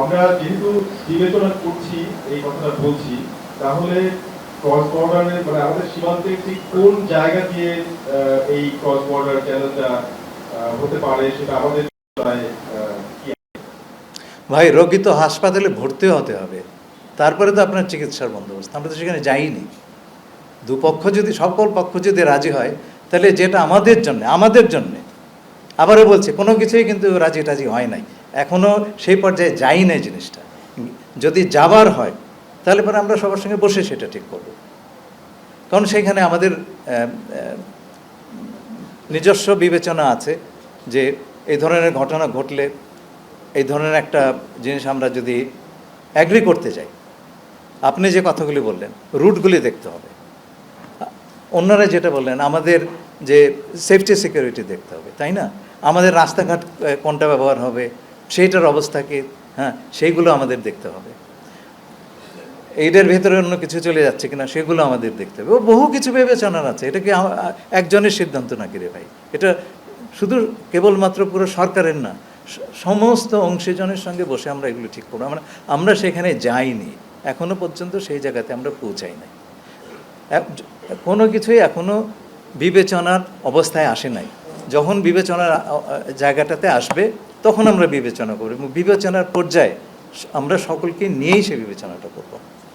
আমরা যেহেতু বিবেচনা করছি, এই কথাটা বলছি, তাহলে ক্রস বর্ডারের মানে আমাদের সীমান্তে ঠিক কোন জায়গা দিয়ে এই ক্রস বর্ডার চ্যানেলটা হতে পারে সেটা আমাদের ভাই, রোগী তো হাসপাতালে ভর্তি হতে হবে। তারপরে তো আপনার চিকিৎসার বন্দোবস্ত। আমরা তো সেখানে যাইনি। দুপক্ষ যদি, সকল পক্ষ যদি রাজি হয়, তাহলে যেটা আমাদের জন্য, আমাদের জন্যে, আবারও বলছে, কোনো কিছুই কিন্তু রাজি টাজি হয় নাই। এখনও সেই পর্যায়ে যাই নাই জিনিসটা। যদি যাবার হয়, তাহলে পরে আমরা সবার সঙ্গে বসে সেটা ঠিক করব। কারণ সেখানে আমাদের নিজস্ব বিবেচনা আছে যে এই ধরনের ঘটনা ঘটলে এই ধরনের একটা জিনিস আমরা যদি অ্যাগ্রি করতে যাই। আপনি যে কথাগুলি বললেন, রুটগুলি দেখতে হবে। অন্যরা যেটা বললেন, আমাদের যে সেফটি সিকিউরিটি দেখতে হবে, তাই না? আমাদের রাস্তাঘাট কোনটা ব্যবহার হবে সেইটার অবস্থাকে হ্যাঁ সেইগুলো আমাদের দেখতে হবে। এইটার ভেতরে অন্য কিছু চলে যাচ্ছে কিনা, সেগুলো আমাদের দেখতে হবে। ও বহু কিছু বিবেচনার আছে। এটা কি একজনের সিদ্ধান্ত নাকি রে ভাই? এটা শুধু কেবলমাত্র পুরো সরকারের না সমস্ত অংশীজনের সঙ্গে বসে আমরা এগুলো ঠিক করব। আমরা আমরা সেখানে যাইনি। এখনও পর্যন্ত সেই জায়গাতে আমরা পৌঁছাই নাই। কোনো কিছুই এখনও বিবেচনার অবস্থায় আসে নাই। যখন বিবেচনার জায়গাটাতে আসবে তখন আমরা বিবেচনা করব এবং বিবেচনার পর্যায়ে আমরা সকলকে নিয়েই সে বিবেচনাটা করব।